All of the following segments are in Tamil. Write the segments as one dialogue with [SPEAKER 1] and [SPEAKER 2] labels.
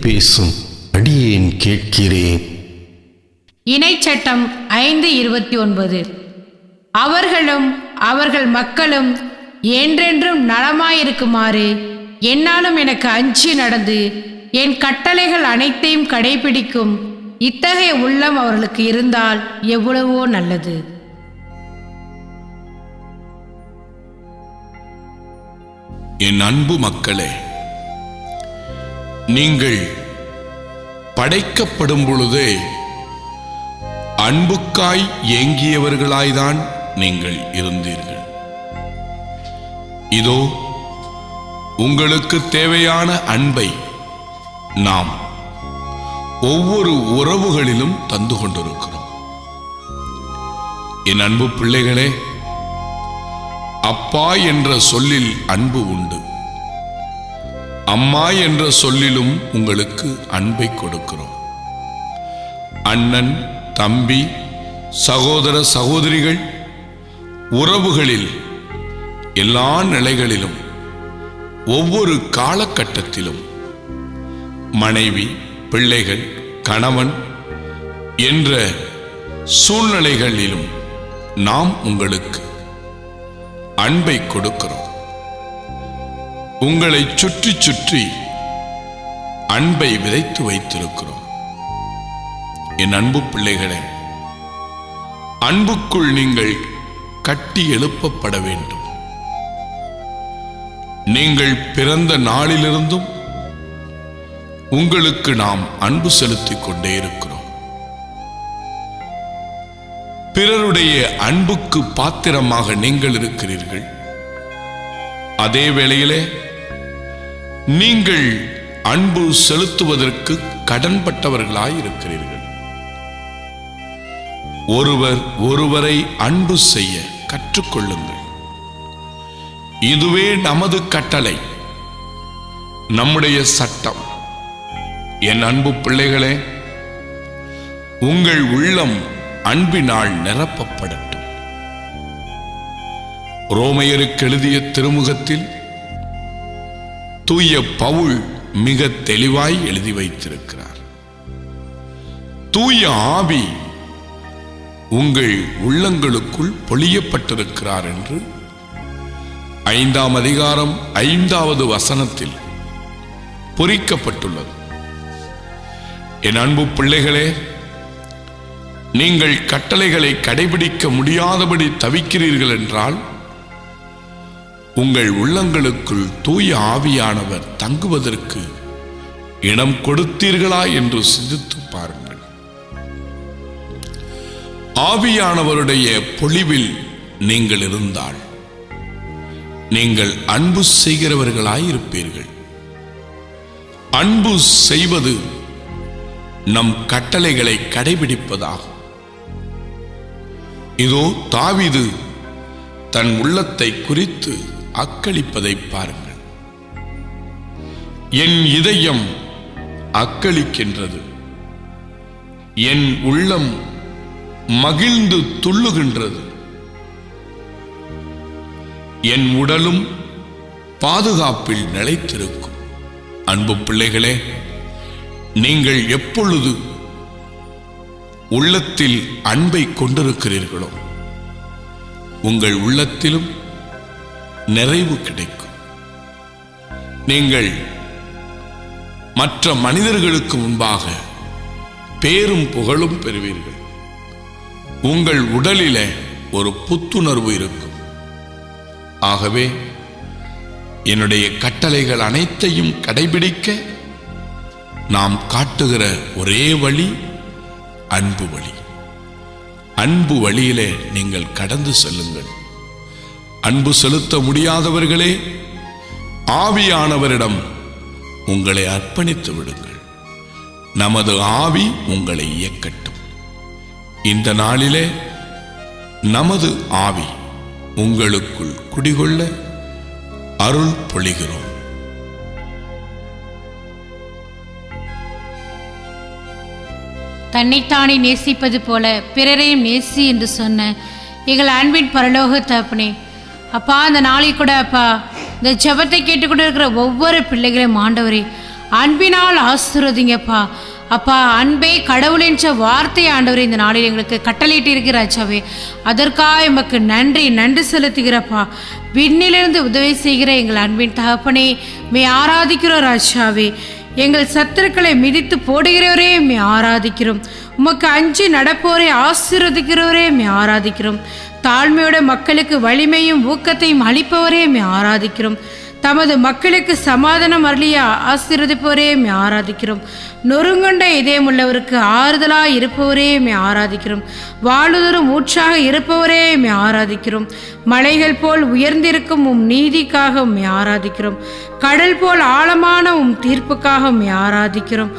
[SPEAKER 1] பேசும். அடியேன் கேட்கிறேன்.
[SPEAKER 2] இணைச்சட்டம் ஐந்து இருபத்தி ஒன்பது அவர்களும் அவர்கள் மக்களும் என்றென்றும் நலமாயிருக்குமாறு என்னாலும் எனக்கு அஞ்சி நடந்து என் கட்டளைகள் அனைத்தையும் கடைபிடிக்கும் இத்தகைய உள்ளம் அவர்களுக்கு இருந்தால் எவ்வளவோ நல்லது.
[SPEAKER 3] என் அன்பு மக்களே நீங்கள் படைக்கப்படும் பொழுதே அன்புக்காய் ஏங்கியவர்களாய்தான் நீங்கள் இருந்தீர்கள். இதோ உங்களுக்கு தேவையான அன்பை நாம் ஒவ்வொரு உறவுகளிலும் தந்து கொண்டிருக்கிறோம். என் அன்பு பிள்ளைகளே அப்பா என்ற சொல்லில் அன்பு உண்டு. அம்மா என்ற சொல்லிலும் உங்களுக்கு அன்பை கொடுக்கிறோம். அண்ணன் தம்பி சகோதர சகோதரிகள் உறவுகளில் எல்லா நிலைகளிலும் ஒவ்வொரு காலகட்டத்திலும் மனைவி பிள்ளைகள் கணவன் என்ற சூழ்நிலைகளிலும் நாம் உங்களுக்கு அன்பை கொடுக்கிறோம். உங்களை சுற்றி சுற்றி அன்பை விதைத்து வைத்திருக்கிறோம். என் அன்பு பிள்ளைகளே அன்புக்குள் நீங்கள் கட்டி எழுப்பப்பட வேண்டும். நீங்கள் பிறந்த நாளிலிருந்தும் உங்களுக்கு நாம் அன்பு செலுத்திக் கொண்டே இருக்கிறோம். பிறருடைய அன்புக்கு பாத்திரமாக நீங்கள் இருக்கிறீர்கள். அதே வேளையிலே நீங்கள் அன்பு செலுத்துவதற்கு கடன்பட்டவர்களாய் இருக்கிறீர்கள் ஒருவர் ஒருவரை அன்பு செய்ய கற்றுக்கொள்ளுங்கள். இதுவே நமது கட்டளை. நம்முடைய சட்டம். என் அன்பு பிள்ளைகளே உங்கள் உள்ளம் அன்பினால் நிரப்பப்படட்டும். ரோமையருக்கு எழுதிய திருமுகத்தில் தூய பவுல் மிக தெளிவாய் எழுதி வைத்திருக்கிறார். தூய ஆவி உங்கள் உள்ளங்களுக்குள் பொழியப்பட்டிருக்கிறார் என்று ஐந்தாம் அதிகாரம் ஐந்தாவது வசனத்தில் பொறிக்கப்பட்டுள்ளது. என் அன்பு பிள்ளைகளே நீங்கள் கட்டளைகளை கடைபிடிக்க முடியாதபடி தவிக்கிறீர்கள் என்றால் உங்கள் உள்ளங்களுக்குள் தூய ஆவியானவர் தங்குவதற்கு இடம் கொடுத்தீர்களா என்று சிந்தித்து பாருங்கள். ஆவியானவருடைய பொழிவில் நீங்கள் இருந்தால் நீங்கள் அன்பு செய்கிறவர்களாயிருப்பீர்கள். அன்பு செய்வது நம் கட்டளைகளை கடைபிடிப்பதாகும். இதோ தாவிது தன் உள்ளத்தை குறித்து அக்களிப்பதை பாருங்கள். என் இதயம் அக்களிக்கின்றது. என் உள்ளம் மகிழ்ந்து துள்ளுகின்றது. என் உடலும் பாதுகாப்பில் நிலைத்திருக்கும். அன்பு பிள்ளைகளே நீங்கள் எப்பொழுது உள்ளத்தில் அன்பை கொண்டிருக்கிறீர்களோ உங்கள் உள்ளத்திலும் நிறைவு கிடைக்கும். நீங்கள் மற்ற மனிதர்களுக்கு முன்பாக பேரும் புகழும் பெறுவீர்கள். உங்கள் உடலில ஒரு புத்துணர்வு இருக்கும். ஆகவே என்னுடைய கட்டளைகள் அனைத்தையும் கடைபிடிக்க நாம் காட்டுகிற ஒரே வழி அன்பு வழி. அன்பு வழியிலே நீங்கள் கடந்து செல்லுங்கள். அன்பு செலுத்த முடியாதவர்களே ஆவியானவரிடம் உங்களை அர்ப்பணித்து விடுங்கள். நமது ஆவி உங்களை இயக்கட்டும். இந்த நாளிலே நமது ஆவி உங்களுக்குள் குடிகொள்ள அருள் பொழிகிறோம்.
[SPEAKER 2] தன்னைத்தானே நேசிப்பது போல பிறரையும் நேசி என்று சொன்ன எங்கள் அன்பின் பரலோக தகப்பனே அப்பா அந்த நாளை கூட அப்பா இந்த ஜபத்தை கேட்டுக்கொண்டு இருக்கிற ஒவ்வொரு பிள்ளைகளையும் ஆண்டவரே அன்பினால் ஆசீர்வதிங்கப்பா. அப்பா அன்பே கடவுள் என்ற வார்த்தை ஆண்டவர் இந்த நாளில் எங்களுக்கு கட்டளையிட்டு இருக்கிறாச்சாவே அதற்காக எமக்கு நன்றி நன்றி செலுத்துகிறப்பா. விண்ணிலிருந்து உதவி செய்கிற எங்கள் அன்பின் தகப்பனே மே ஆராதிக்கிறோம் ராஜாவே. எங்கள் சத்துருக்களை மிதித்து போடுகிறவரே மே ஆராதிக்கிறோம். உமக்கு அஞ்சு நடப்போரை ஆசீர்வதிக்கிறவரே மே ஆராதிக்கிறோம். தாழ்மையோட மக்களுக்கு வலிமையும் ஊக்கத்தையும் அளிப்பவரே மே ஆராதிக்கிறோம். தமது மக்களுக்கு சமாதானம் அருளிய ஆசீர்வதிப்பவரே மே ஆராதிக்கிறோம். நொறுங்கொண்ட இதயமுள்ளவருக்கு ஆறுதலாக இருப்பவரே மே ஆராதிக்கிறோம். வாழுதொரு ஊற்றாக இருப்பவரே மே ஆராதிக்கிறோம். மலைகள் போல் உயர்ந்திருக்கும் உம் நீதிக்காக மே ஆராதிக்கிறோம். கடல் போல் ஆழமான உம் தீர்ப்புக்காக மே ஆராதிக்கிறோம்.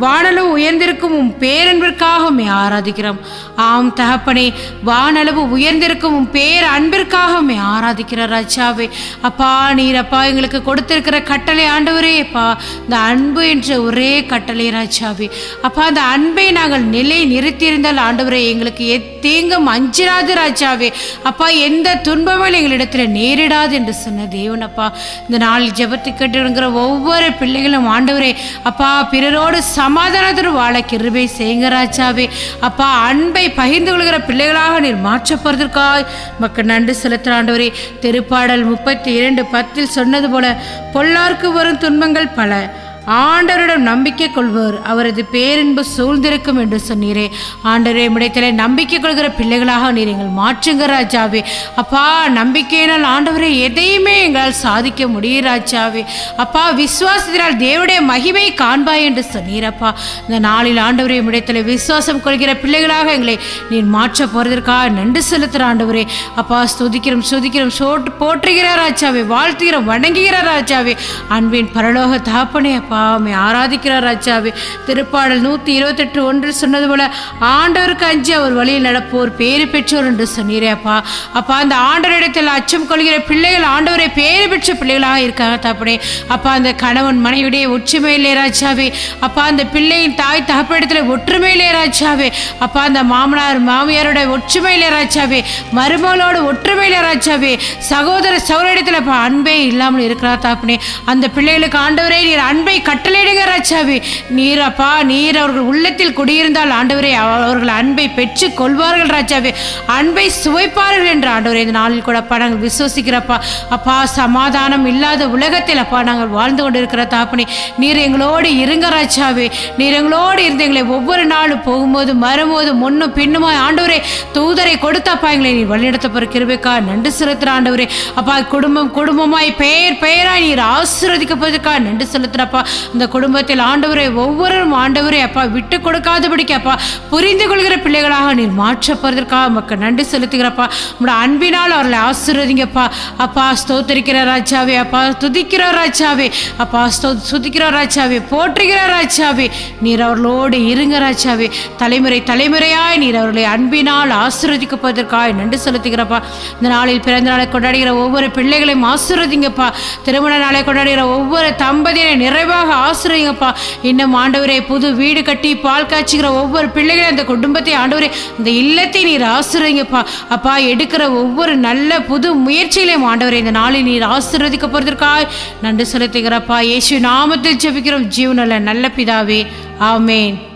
[SPEAKER 2] வானளவு உயர்ந்திருக்கும் உம் பேரன்பிற்காக உம்மை ஆராதிக்கிறோம். ஆம் தகப்பனே வானளவு உயர்ந்திருக்கும் உம் பேர் அன்பிற்காக உம்மை ஆராதிக்கிறார் ராஜாவே. அப்பா நீர் அப்பா எங்களுக்கு கொடுத்திருக்கிற கட்டளை ஆண்டவரே அப்பா. இந்த அன்பு என்ற ஒரே கட்டளை ராஜாவே. அப்பா அந்த அன்பை நாங்கள் நிலை நிறுத்தியிருந்தால் ஆண்டவரே எங்களுக்கு எத்தீங்கும் அஞ்சிராது ராஜாவே. அப்பா எந்த துன்பமும் எங்களிடத்தில் நேரிடாது என்று சொன்ன தேவன் அப்பா. இந்த நாள் ஜபத்து கேட்டுங்கிற ஒவ்வொரு பிள்ளைகளும் ஆண்டவரே அப்பா பிறரோடு சமாதானத்தோடு வாழ கிருபை செய்யுங்க ராஜாவே. அப்பா அன்பை பகிர்ந்து கொள்கிற பிள்ளைகளாக நீர் மாற்றப்படுவதற்காய் மக்கள் நன்றி செலுத்துகிற ஆண்டவரே. திருப்பாடல் முப்பத்தி இரண்டு பத்தில் சொன்னது போல பொல்லார்க்கு வரும் துன்பங்கள் பல. ஆண்டவரிடம் நம்பிக்கை கொள்வர். அவரது பேரின்பு சூழ்ந்திருக்கும் என்று சொன்னீரே. ஆண்டவரே முடித்தலை நம்பிக்கை கொள்கிற பிள்ளைகளாக நீர் எங்கள் மாற்றுங்க ராஜாவே. அப்பா நம்பிக்கையினால் ஆண்டவரை எதையுமே எங்களால் சாதிக்க முடியும் ராஜாவே. அப்பா விசுவாசத்தினால் தேவடைய மகிமை காண்பாய் என்று சொன்னீரப்பா. இந்த நாளில் ஆண்டவரே முடித்தலை விசுவாசம் கொள்கிற பிள்ளைகளாக எங்களை நீர் மாற்ற போகிறதற்காக நன்றி செலுத்துகிற ஆண்டவரே. அப்பா ஸ்துதிக்கிறோம் ஸ்துதிக்கிறோம் சோட்டு போற்றுகிறார் ராஜாவே வாழ்த்துகிறோம் வணங்குகிறார் ராஜாவே. அன்பின் பரலோக தாப்பனே அப்பா. பாவமே ஆராதிக்கிறார் ராஜாவே. திருப்பாடல் நூற்றி இருபத்தெட்டு ஒன்று சொன்னது போல ஆண்டவருக்கு அஞ்சு அவர் வழியில் நடப்போர் பேறு பெற்றோர் என்று சொன்னீரே அப்பா. அப்பா அந்த ஆண்டவரிடத்தில் அச்சம் கொள்கிற பிள்ளைகள் ஆண்டவரை பேறு பெற்ற பிள்ளைகளாக இருக்காங்க தாப்பனே. அப்பா அந்த கணவன் மனைவிடைய ஒற்றுமையிலே ராஜாவே. அப்பா அந்த பிள்ளையின் தாய் தகப்பனிடத்தில் ஒற்றுமையிலே ராஜாவே. அப்பா அந்த மாமனார் மாமியாரோட ஒற்றுமையிலே ராஜாவே. மருமகளோட ஒற்றுமையிலே ராஜாவே. சகோதர சகோதரிடத்தில் அப்பா அன்பே இல்லாமல் இருக்கிறா தாப்பனே. அந்த பிள்ளைகளுக்கு ஆண்டவரே நீர் அன்பை கட்டளையிடுங்க ராஜாவே. நீர் அப்பா நீர் அவர்கள் உள்ளத்தில் குடியிருந்தால் ஆண்டவரே அவர்கள் அன்பை பெற்று கொள்வார்கள் ராஜாவே. அன்பை சுவைப்பார்கள் என்று ஆண்டவரே இந்த நாளில் கூட அப்பா நாங்கள் விசுவசிக்கிறப்பா. அப்பா சமாதானம் இல்லாத உலகத்தில் அப்பா நாங்கள் வாழ்ந்து கொண்டிருக்கிற தாப்பனே நீர் எங்களோடு இருங்க ராஜாவே. நீர் எங்களோடு இருந்து எங்களை ஒவ்வொரு நாளும் போகும்போது வரும்போது முன்னும் பின்னுமா ஆண்டவரே தூதரை கொடுத்தப்பா எங்களை நீ வழிநடத்த போகிற கிருபைக்கா நண்டு செலுத்துற ஆண்டவரே. அப்பா குடும்பம் குடும்பமாய் பெயர் பெயராய் நீர் ஆசிர்திக்கப்படுதுக்கா நண்டு செலுத்துறப்பா. இந்த குடும்பத்தில் ஆண்டவரை ஒவ்வொரு ஆண்டவரை அப்பா விட்டு கொடுக்காதபடிக்கு அப்பா புரிந்து கொள்கிற பிள்ளைகளாக நீர் மாற்றப்படுவதற்காக மக்கள் நன்றி செலுத்துகிறப்பா. உங்களோட அன்பினால் அவர்களை ஆசீர்வதிங்கப்பா. அப்பா ஸ்தோத்தரிக்கிற ராஜாவே அப்பா துதிக்கிற ராஜாவே அப்பா ஸ்தோ துதிக்கிற ராஜாவே போற்றுகிற ராஜாவே நீர் அவர்களோடு இருங்க ராஜாவே. தலைமுறை தலைமுறையாய் நீர் அவர்களை அன்பினால் ஆசீர்வதிக்கப்படுவதற்காக நன்றி செலுத்துகிறப்பா. இந்த நாளில் பிறந்த நாளை கொண்டாடுகிற ஒவ்வொரு பிள்ளைகளையும் ஆசீர்வதிங்கப்பா. திருமண நாளை கொண்டாடுகிற ஒவ்வொரு தம்பதியை நிறைவாக ஆசீர்வதிங்கப்பா இன்னும் ஆண்டவரே புது வீடு கட்டி பால் காய்ச்சிக்கிற ஒவ்வொரு பிள்ளைகளையும் அந்த குடும்பத்தை ஆண்டவரே அந்த இல்லத்தை நீர் ஆசிரியப்பா அப்பா எடுக்கிற ஒவ்வொரு நல்ல புது முயற்சிகளையும் ஆண்டவரே இந்த நாளில் நீர் ஆசீர்வதிக்கப்படுவதற்காக நன்றி செலுத்துகிறப்பா. இயேசு நாமத்தில் ஜெபிக்கிறோம். ஜீவனில் நல்ல பிதாவே. ஆமேன்.